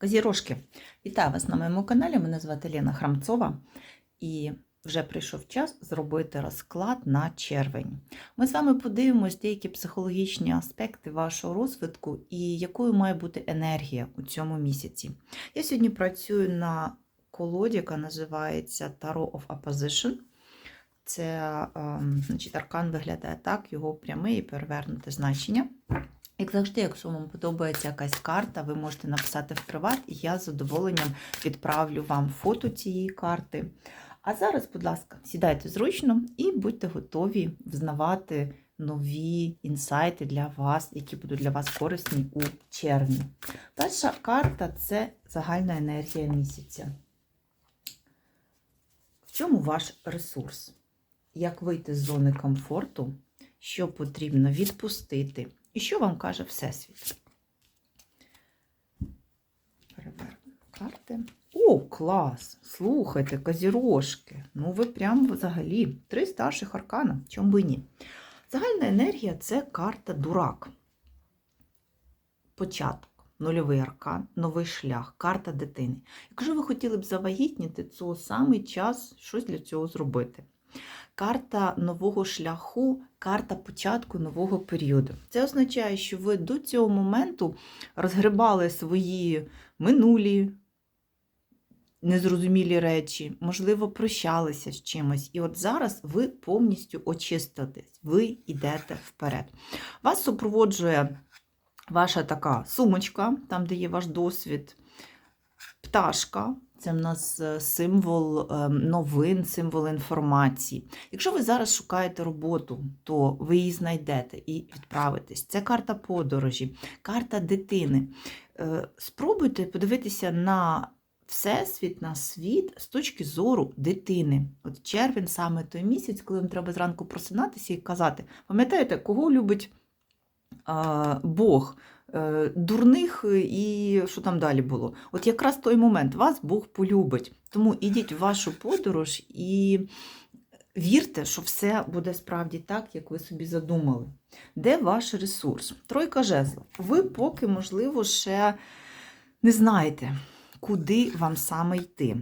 Козірожки, вітаю вас на моєму каналі. Мене звати Лена Храмцова, і вже прийшов час зробити розклад на червень. Ми з вами подивимось деякі психологічні аспекти вашого розвитку і якою має бути енергія у цьому місяці. Я сьогодні працюю на колоді, яка називається Tarot of Opposition. Це ем, значить, аркан виглядає так, його пряме і перевернуте значення. Як завжди, якщо вам подобається якась карта, ви можете написати в приват, і я з задоволенням відправлю вам фото цієї карти. А зараз, будь ласка, сідайте зручно і будьте готові взнавати нові інсайти для вас, які будуть для вас корисні у червні. Перша карта це загальна енергія місяця. В чому ваш ресурс? Як вийти з зони комфорту? Що потрібно відпустити? І що вам каже Всесвіт? Перевернемо карти. О, клас! Слухайте, козірожки. Ну, ви прям взагалі три старших аркана. Чому би ні? Загальна енергія це карта дурак. Початок, нульовий аркан, новий шлях, карта дитини. Якщо ви хотіли б завагітніти, то саме час щось для цього зробити. Карта нового шляху, карта початку нового періоду. Це означає, що ви до цього моменту розгребали свої минулі незрозумілі речі, можливо, прощалися з чимось. І от зараз ви повністю очиститесь, ви йдете вперед. Вас супроводжує ваша така сумочка, там, де є ваш досвід, пташка. Це в нас е, символ е, новин, символ інформації. Якщо ви зараз шукаєте роботу, то ви її знайдете і відправитесь. Це карта подорожі, карта дитини. Е, Спробуйте подивитися на всесвіт, на світ з точки зору дитини. От червень саме той місяць, коли вам треба зранку просинатися і казати, пам'ятаєте, кого любить Бог? Е, дурних і що там далі було. От якраз той момент вас Бог полюбить. Тому ідіть в вашу подорож і вірте, що все буде справді так, як ви собі задумали. Де ваш ресурс? Тройка жезлов. Ви поки, можливо, ще не знаєте, куди вам саме йти.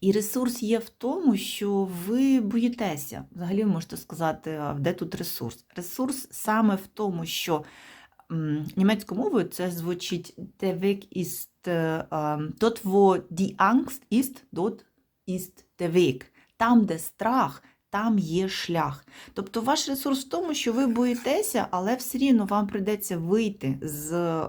І ресурс є в тому, що ви боїтеся. Взагалі ви можете сказати, де тут ресурс? Ресурс саме в тому, що німецькою мовою це звучить der Weg ist, äh, dort wo die Angst ist, dort ist der Weg. Там, де страх, там є шлях. Тобто ваш ресурс в тому, що ви боїтеся, але все рівно вам прийдеться вийти з е,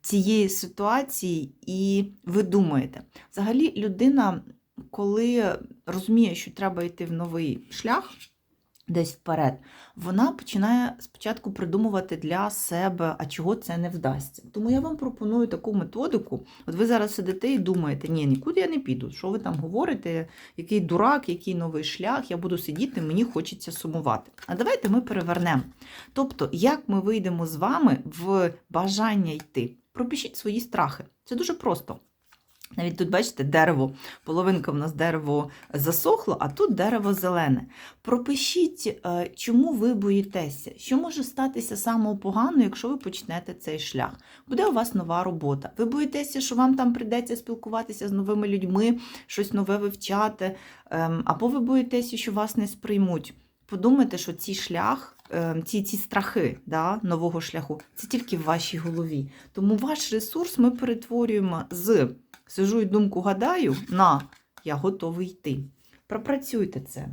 цієї ситуації, і ви думаєте. Взагалі, людина, коли розуміє, що треба йти в новий шлях, десь вперед, вона починає спочатку придумувати для себе, а чого це не вдасться. Тому я вам пропоную таку методику. От ви зараз сидите і думаєте, ні, нікуди я не піду. Що ви там говорите? Який дурак, який новий шлях, я буду сидіти, мені хочеться сумувати. А давайте ми перевернемо. Тобто, як ми вийдемо з вами в бажання йти? Пропишіть свої страхи. Це дуже просто. Навіть тут, бачите, дерево, половинка в нас дерево засохло, а тут дерево зелене. Пропишіть, е, чому ви боїтеся, що може статися самого поганого, якщо ви почнете цей шлях. Буде у вас нова робота. Ви боїтеся, що вам там прийдеться спілкуватися з новими людьми, щось нове вивчати, ем, або ви боїтеся, що вас не сприймуть. Подумайте, що цей шлях, ці, ці страхи да, нового шляху, це тільки в вашій голові. Тому ваш ресурс ми перетворюємо з сижу і думку гадаю на я готовий йти. Пропрацюйте це.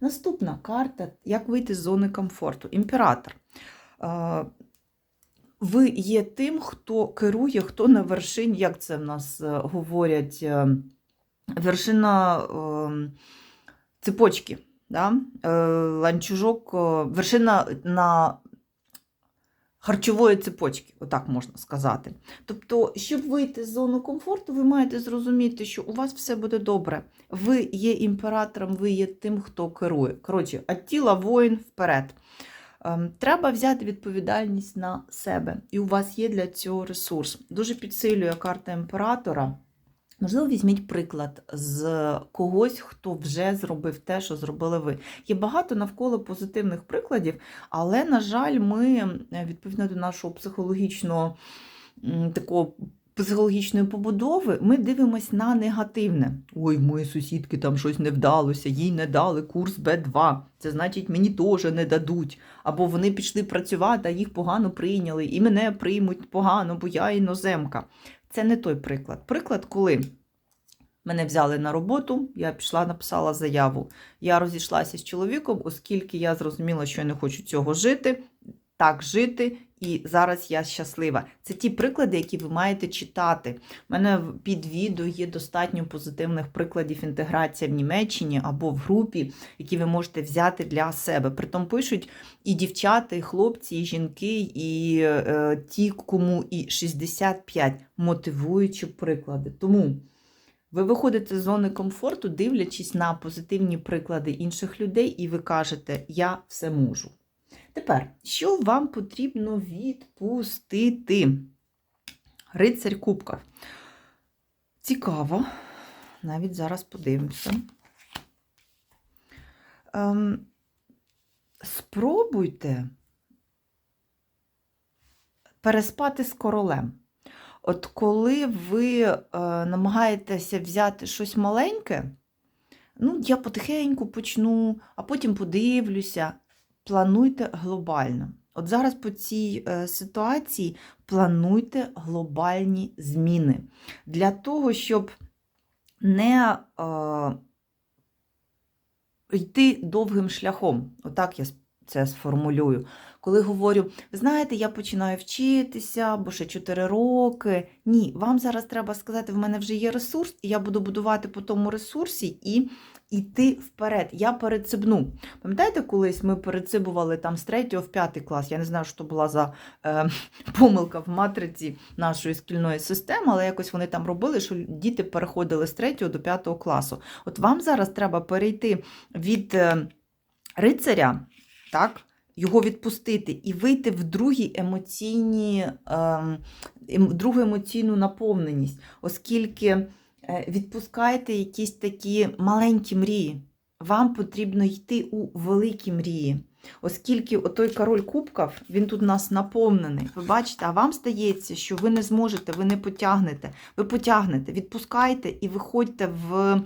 Наступна карта як вийти з зони комфорту. Імператор. Е, Ви є тим, хто керує, хто на вершині, як це в нас е, говорять, е, вершина е, цепочки. Да? Е, Ланчужок, е, вершина на харчової цепочки, отак можна сказати. Тобто, щоб вийти з зони комфорту, ви маєте зрозуміти, що у вас все буде добре. Ви є імператором, ви є тим, хто керує. Коротше, а тіла воїн вперед. Ем, Треба взяти відповідальність на себе, і у вас є для цього ресурс. Дуже підсилює карта імператора. Можливо, візьміть приклад з когось, хто вже зробив те, що зробили ви. Є багато навколо позитивних прикладів, але, на жаль, ми, відповідно до нашого психологічного такого психологічної побудови ми дивимося на негативне. Ой, моїй сусідки там щось не вдалося, їй не дали курс Б2. Це значить, мені теж не дадуть. Або вони пішли працювати, а їх погано прийняли, і мене приймуть погано, бо я іноземка. Це не той приклад. Приклад, коли мене взяли на роботу, я пішла, написала заяву. Я розійшлася з чоловіком, оскільки я зрозуміла, що я не хочу цього жити, так жити, і зараз я щаслива. Це ті приклади, які ви маєте читати. У мене під відео є достатньо позитивних прикладів інтеграції в Німеччині або в групі, які ви можете взяти для себе. Притом пишуть і дівчата, і хлопці, і жінки, і е, ті, кому і 65 мотивуючі приклади. Тому. Ви виходите з зони комфорту, дивлячись на позитивні приклади інших людей, і ви кажете, я все можу. Тепер, що вам потрібно відпустити? Рицарь Кубків. Цікаво. Навіть зараз подивимося. Ем, спробуйте переспати з королем. От коли ви е, намагаєтеся взяти щось маленьке, ну, я потихеньку почну, а потім подивлюся. Плануйте глобально. От зараз по цій е, ситуації плануйте глобальні зміни для того, щоб не е, йти довгим шляхом. Отак я це сформулюю. Коли говорю, ви знаєте, я починаю вчитися, бо ще 4 роки. Ні, вам зараз треба сказати, в мене вже є ресурс, і я буду будувати по тому ресурсі і йти вперед. Я перецибну. Пам'ятаєте, колись ми перецибували там з 3 в 5 клас? Я не знаю, що була за е, помилка в матриці нашої шкільної системи, але якось вони там робили, що діти переходили з 3 до 5 класу. От вам зараз треба перейти від е, рицаря, так? Його відпустити і вийти в другі емоційні, ем, ем, другу емоційну наповненість, оскільки е, відпускаєте якісь такі маленькі мрії. Вам потрібно йти у великі мрії. Оскільки той король кубків, він тут у нас наповнений. Ви бачите, а вам здається, що ви не зможете, ви не потягнете. Ви потягнете, відпускайте і виходьте в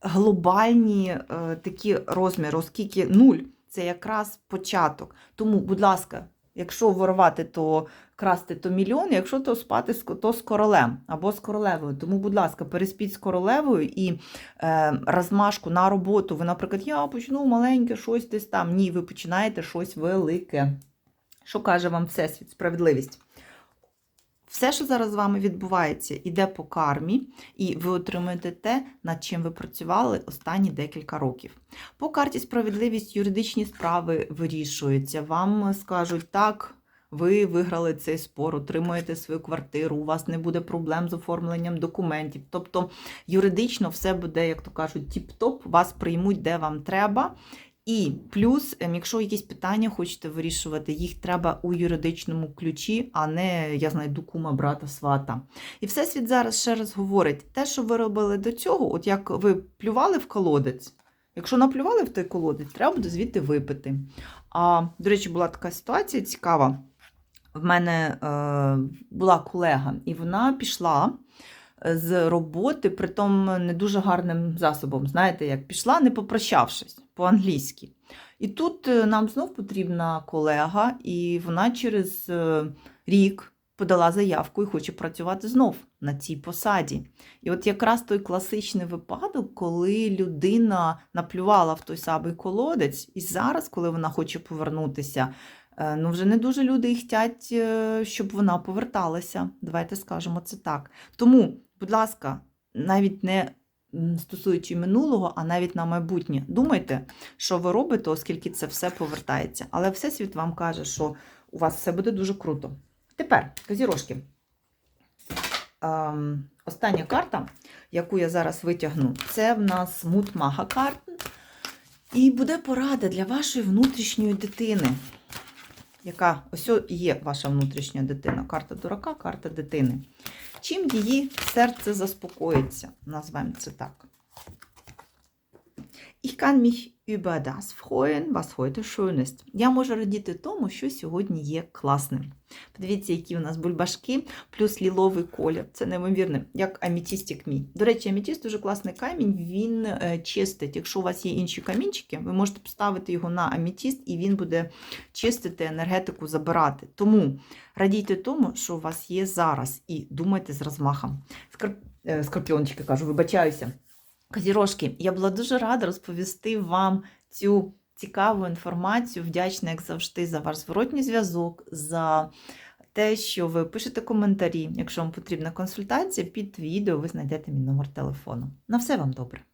глобальні е, такі розміри, оскільки нуль це якраз початок. Тому, будь ласка, якщо ворувати, то красти, то мільйон, якщо то спати, то з королем або з королевою. Тому, будь ласка, переспіть з королевою і е, розмашку на роботу. Ви, наприклад, я почну маленьке щось десь там. Ні, ви починаєте щось велике. Що каже вам Всесвіт? Справедливість. Все, що зараз з вами відбувається, іде по кармі, і ви отримуєте те, над чим ви працювали останні декілька років. По карті справедливість юридичні справи вирішуються. Вам скажуть так. Ви виграли цей спор, отримуєте свою квартиру, у вас не буде проблем з оформленням документів. Тобто юридично все буде, як то кажуть, тіп-топ, вас приймуть, де вам треба. І плюс, ем, якщо якісь питання хочете вирішувати, їх треба у юридичному ключі, а не я знайду кума, брата, свата. І всесвіт зараз ще раз говорить: те, що ви робили до цього, от як ви плювали в колодець, якщо наплювали в той колодець, треба буде звідти випити. А, до речі, була така ситуація цікава. В мене е, була колега, і вона пішла е, з роботи, притом не дуже гарним засобом. Знаєте, як пішла, не попрощавшись по-англійськи. І тут е, нам знов потрібна колега, і вона через е, рік подала заявку і хоче працювати знов на цій посаді. І от якраз той класичний випадок, коли людина наплювала в той самий колодець, і зараз, коли вона хоче повернутися, е, ну вже не дуже люди і хотять, е, щоб вона поверталася. Давайте скажемо це так. Тому, будь ласка, навіть не стосуючи минулого, а навіть на майбутнє. Думайте, що ви робите, оскільки це все повертається. Але Всесвіт вам каже, що у вас все буде дуже круто. Тепер, козірожки. Ем, остання карта, яку я зараз витягну, це в нас мутмага карта. І буде порада для вашої внутрішньої дитини. Яка ось є ваша внутрішня дитина. Карта дурака, карта дитини. Чим її серце заспокоїться, назвемо це так. Ich kann mich über das freuen, was heute schön ist. Я можу радіти тому, що сьогодні є класним. Подивіться, які у нас бульбашки, плюс ліловий колір. Це неймовірне, як амітістик мій. До речі, амітіст дуже класний камінь, він е, чистить. Якщо у вас є інші камінчики, ви можете поставити його на амітіст, і він буде чистити енергетику, забирати. Тому радійте тому, що у вас є зараз, і думайте з розмахом. Е, Скорпіончики кажу, вибачаюся. Козірожки, я була дуже рада розповісти вам цю цікаву інформацію. Вдячна, як завжди, за ваш зворотній зв'язок, за те, що ви пишете коментарі. Якщо вам потрібна консультація, під відео ви знайдете мій номер телефону. На все вам добре!